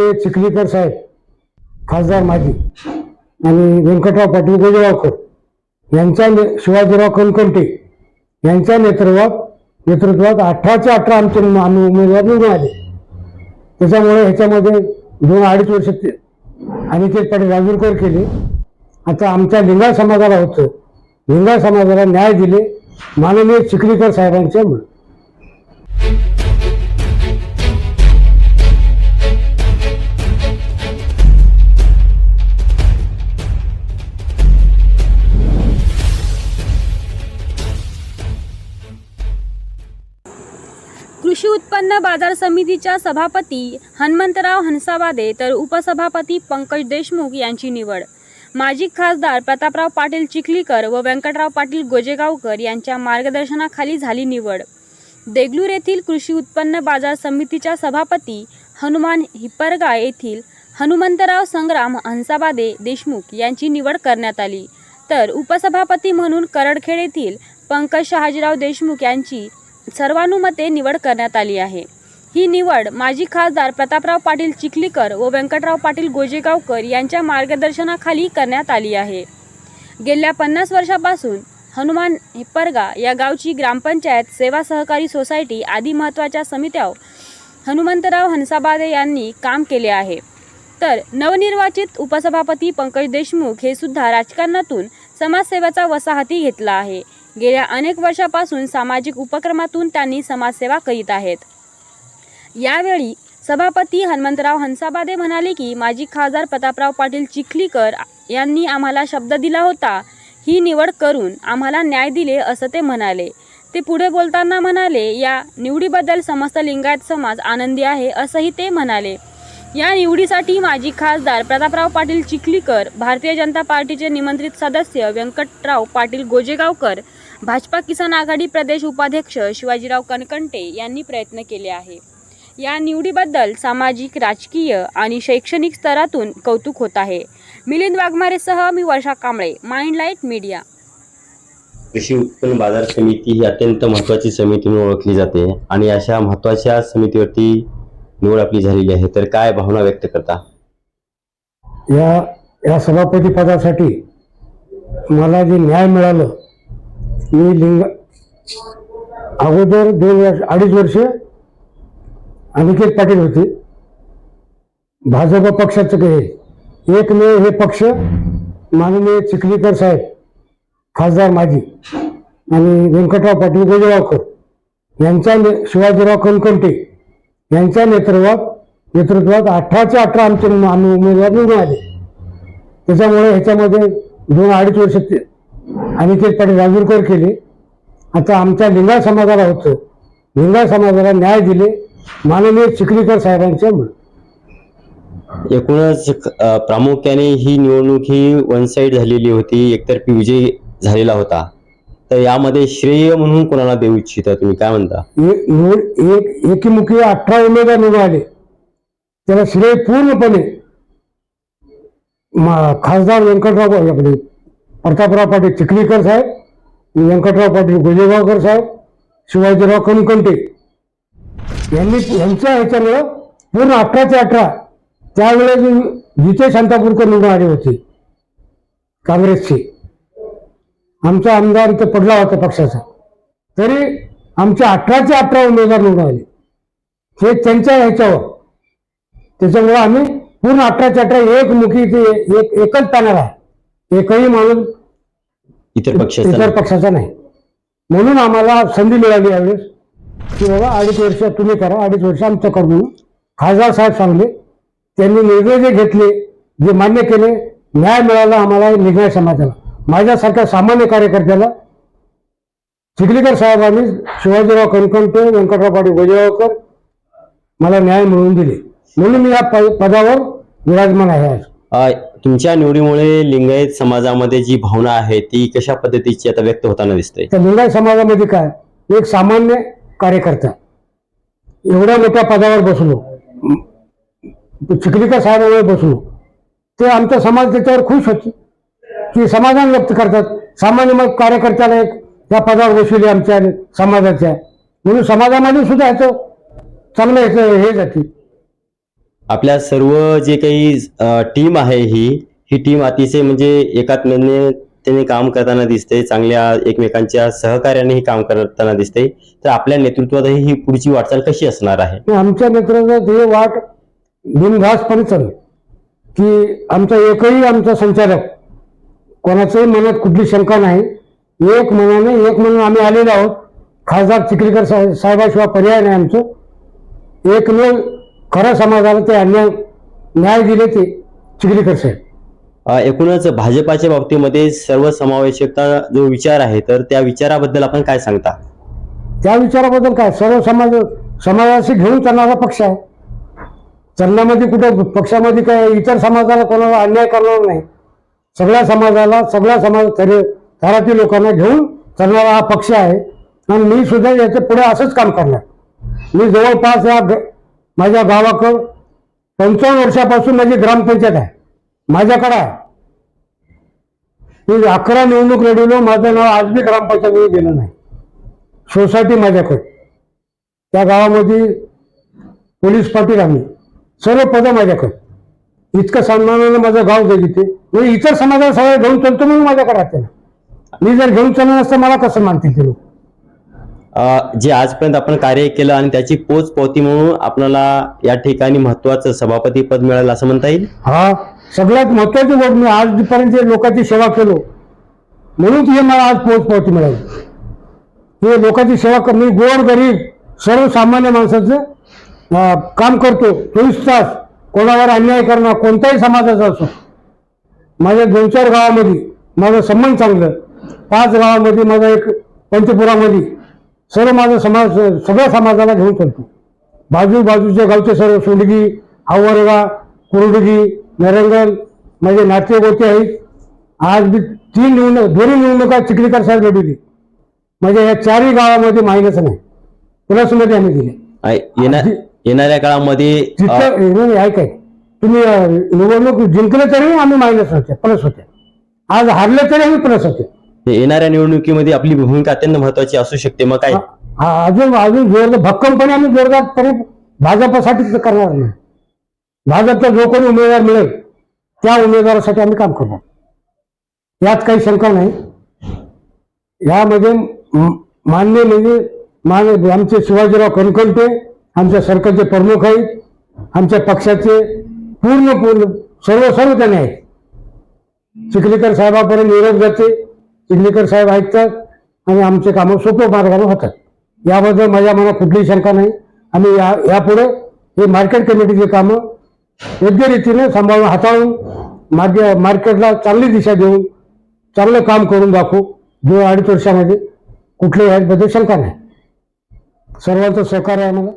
माननीय चिखलीकर साहेब खासदार माजी आणि व्यंकटराव पाटील गोजेगावकर यांच्या ने- शिवाजीराव कणकंटे यांच्या नेतृत्वात नेतृत्वात अठराचे अठरा आमचे आम्ही उमेदवार निवडून आले. त्याच्यामुळे ह्याच्यामध्ये दोन अडीच वर्ष ते अनिकेत पाटील राजूरकर केले. आता आमच्या लिंगाय समाजाला होतं. लिंगाय समाजाला न्याय दिले माननीय चिखलीकर साहेबांचे कृषी उत्पन्न बाजार समितीच्या सभापती हनुमंतराव हंसावादे तर उपसभापती पंकज देशमुख यांची निवड. माजी खासदार प्रतापराव पाटील चिखलीकर व व्यंकटराव पाटील गोजेगावकर यांच्या मार्गदर्शनाखाली झाली निवड. देगलूर येथील कृषी उत्पन्न बाजार समितीच्या सभापती हनुमान हिप्परगा येथील हनुमंतराव संग्राम हंसाबादे देशमुख यांची निवड करण्यात आली. तर उपसभापती म्हणून करडखेड येथील पंकज शहाजीराव देशमुख यांची सर्वानुमते निवड करण्यात आली आहे. ही निवड माजी खासदार प्रतापराव पाटील चिखलीकर व व्यंकटराव पाटील गोजेगावकर यांच्या मार्गदर्शनाखाली करण्यात आली आहे. गेल्या पन्नास वर्षापासून हनुमान हिप्परगा या गावची ग्रामपंचायत सेवा सहकारी सोसायटी आदी महत्त्वाच्या समित्या हनुमंतराव हंसाबादे यांनी काम केले आहे. तर नवनिर्वाचित उपसभापती पंकज देशमुख हे सुद्धा राजकारणातून समाजसेवेचा वसाहती घेतला आहे. गेल्या अनेक वर्षापासून सामाजिक उपक्रमातून त्यांनी समाजसेवा करीत आहेत. यावेळी सभापती हनुमंतराव हंसाबादे म्हणाले की माजी खासदार प्रतापराव पाटील चिखलीकर यांनी आम्हाला शब्द दिला होता ही निवड करून आम्हाला न्याय दिले असं ते म्हणाले. ते पुढे बोलताना म्हणाले या निवडीबद्दल समस्त लिंगायत समाज आनंदी आहे असंही ते म्हणाले. या निवडीसाठी माजी खासदार प्रतापराव पाटील चिखलीकर भारतीय जनता पार्टीचे निमंत्रित सदस्य व्यंकटराव पाटील गोजेगावकर भाजपा किसान आघाडी प्रदेश उपाध्यक्ष शिवाजीराव कणकंटे यांनी प्रयत्न केले आहे. या निवडीबद्दल सामाजिक राजकीय आणि शैक्षणिक स्तरातून कौतुक होत आहे. मिलिंद वाघमारेसह मी वर्षा कांबळे माइंडलाईट मीडिया. कृषी उत्पन्न बाजार समिती ही अत्यंत महत्त्वाची समिती म्हणून ओळखली जाते आणि अशा महत्त्वाच्या समितीवरती निवड आपली झालेली आहे. तर काय भावना व्यक्त करता? या या सभापती पदासाठी मला जे न्याय मिळालं मी लिंग अगोदर दोन वर्ष अडीच वर्ष अनिकेत पाटील होते. भाजप पक्षाचं हे एक मे हे पक्ष माननीय चिखलीकर साहेब खासदार माजी आणि व्यंकटराव पाटील गोजेगावकर यांच्या ने- शिवाजीराव कणकंटे यांच्या नेतृत्वात नेतृत्वात अठराचे अठरा आमचे आम्ही उमेदवार निवडून आले. त्याच्यामुळे ह्याच्यामध्ये दोन अडीच वर्ष ते अनिकेत पाटील राजूरकर केले. आता आमच्या लिंगाय समाजाला होतं. लिंगाय समाजाला न्याय दिले. माननीय चिखलीकर साहेबांच्यामुळे एकूणच प्रामुख्याने ही निवडणूक ही वन साईड झालेली होती. एकतर्फी विजय झालेला होता. तर यामध्ये श्रेय म्हणून कोणाला देऊ इच्छिता तुम्ही? काय म्हणता? एक एकीमुखी अठरा उमेदवार निवडून आले त्याला श्रेय पूर्णपणे खासदार व्यंकटराव आपले प्रतापराव पाटील चिखलीकर साहेब व्यंकटराव पाटील गोजेगावकर साहेब शिवाजीराव कणकंटे. यांनी यांच्या ह्याच्यामुळं पूर्ण अठराचे अठरा त्यावेळेस जिथे शांतापूरकर निवडून आले होते काँग्रेसचे. आमचा आमदार इथं पडला होता पक्षाचा. तरी आमचे अठराचे अठरा उमेदवार निवडून आले. हे त्यांच्या ह्याच्यावर. त्याच्यामुळे आम्ही पूर्ण अठराच्या अठरा एकमुखी ते एक एकच पॅनल आहे. एकही माणूस इतर पक्षाचा इतर पक्षाचा नाही. म्हणून आम्हाला संधी मिळाली यावेळेस की बाबा अडीच वर्ष तुम्ही करा अडीच वर्ष आमचं कर. म्हणून खासदार साहेब सांगले त्यांनी निर्णय जे घेतले जे मान्य केले न्याय मिळाला आम्हाला निर्णय समाजाला. माझ्यासारख्या सामान्य कार्यकर्त्याला चिखलीकर साहेबांनी शिवाजीराव कणकंटे व्यंकटराव पाटील गोजेगावकर मला न्याय मिळवून दिले. म्हणून मी या पदावर विराजमान आहे आज. तुमच्या निवडीमुळे लिंगायत समाजामध्ये जी भावना आहे ती कशा पद्धतीची आता व्यक्त होताना दिसते त्या लिंगायत समाजामध्ये काय? एक सामान्य कार्यकर्ता एवढ्या मोठ्या पदावर बसलो चिखलीकर साहेबांवर बसलो ते आमचा समाज त्याच्यावर खुश होते. की समाधान व्यक्त करतात. सामान्य मग कार्यकर्त्याला एक या पदावर बसविले आमच्या समाजाच्या. म्हणून समाजामध्ये सुद्धा ह्याचं चांगलं ह्याचं हे जाते. आपल्या सर्व जे काही टीम आहे ही ही टीम अतिशय म्हणजे एकात्मतेने काम करताना दिसते चांगल्या एकमेकांच्या सहकार्याने ही काम करताना दिसते. तर आपल्या नेतृत्वातही ही पुढची वाटचाल कशी असणार आहे? आमच्या नेतृत्वात हे वाट बिनघासपणे चालू की आमचा एकही आमचा संचालक कोणाच्याही मनात कुठली शंका नाही. एक मनाने एक म्हणून आम्ही आलेलो आहोत. खासदार चिखलीकर साहेबाशिवाय पर्याय नाही आमचं. एकमेव खऱ्या समाजाला ते अन्याय न्याय दिले ते चिखलीकर साहेब. एकूणच भाजपाच्या बाबतीमध्ये सर्वसमावेशकता जो विचार आहे तर त्या विचाराबद्दल आपण काय सांगता? त्या विचाराबद्दल काय? सर्व समाज समाजाशी घेऊन चालणारा पक्ष आहे. चालण्यामध्ये कुठं पक्षामध्ये काय इतर समाजाला कोणाला अन्याय करणार नाही. सगळ्या समाजाला सगळ्या समाज थर थरातील लोकांना घेऊन चालणारा हा पक्ष आहे. आणि मी सुद्धा याच्यापुढे असंच काम करणार. मी जवळपास या माझ्या गावाकडं पंचावन्न वर्षापासून माझी ग्रामपंचायत आहे. माझ्याकडं आहे. मी अकरा निवडणूक लढवलो माझं नाव आज बी ग्रामपंचायतीमध्ये गेलं नाही. सोसायटी माझ्याकडे. त्या गावामध्ये पोलीस पाटील आम्ही. सर्व पदं माझ्याकडे. इतकं सन्मानानं माझं गाव जाईल इथे. म्हणजे इतर समाजाला सगळं घेऊन चालतो म्हणून माझ्याकडे राहते ना. मी जर घेऊन चालणार असतं मला कसं मानतील ते लोक? जे आजपर्यंत आपण कार्य केलं आणि त्याची पोच पोती म्हणून आपल्याला या ठिकाणी महत्वाचं सभापती पद मिळालं असं म्हणता येईल? हा सगळ्यात महत्वाची गोष्ट मी आजपर्यंत लोकांची सेवा केलो म्हणून ती मला आज पोच पावती मिळाली. हे लोकांची सेवा कर मी गोर गरीब सर्वसामान्य माणसाचं काम करतो चोवीस तास कोणावर अन्याय करणं कोणत्याही समाजाचा असो. माझ्या दोन चार गावामध्ये माझं संबंध चांगलं. पाच गावामध्ये माझा एक पंचपुरामध्ये सर्व माझा समाज सगळ्या समाजाला घेऊन चालतो बाजू बाजूच्या गावचे सर्व सोंडगी हावरगा कुरडगी नरंगल माझे नाते गोते आहेत. आज मी तीन निवडणूक दोन्ही निवडणुका चिखलीकर साहेब लढवली. म्हणजे या चारही गावामध्ये मायनस नाही. प्लसमध्ये आम्ही दिले येणाऱ्या काळामध्ये अ, तिथं नाही, ऐक आहे तुम्ही निवडणूक जिंकले तरी आम्ही मायनस होते प्लस होते आज हारले तरी आम्ही प्लस होते येणाऱ्या निवडणुकीमध्ये आपली भूमिका अत्यंत महत्वाची असू शकते. मग काय? हा, अजून अजून जोरदार भक्कमपणे आम्ही जोरदारपणे भाजपसाठीच करणार नाही. भाजपचा जो कोणी उमेदवार मिळेल त्या उमेदवारासाठी आम्ही काम करणार. यात काही शंका नाही. यामध्ये म- मान्य म्हणजे मान्य म्हणजे आमचे शिवाजीराव कणकवटे आमच्या सरकारचे प्रमुख आहेत. आमच्या पक्षाचे पूर्ण पूर्ण सर्व सर्व त्यांनी आहेत. चिखलीकर साहेबापर्यंत निरोप जाते चिखलीकर साहेब ऐकतात आणि आमचे कामं सोपं मार्गाने होतात. याबद्दल माझ्या मनात कुठलीही शंका नाही. आम्ही या यापुढे हे मार्केट कमिटीचे कामं योग्य रीतीने सांभाळून हाताळून मागे मार्केटला चांगली दिशा देऊन चांगलं काम करून दाखवू. दोन अडीच वर्षामध्ये कुठल्याही ह्याबद्दल शंका नाही. सर्वांचं सहकार्य आहे मला.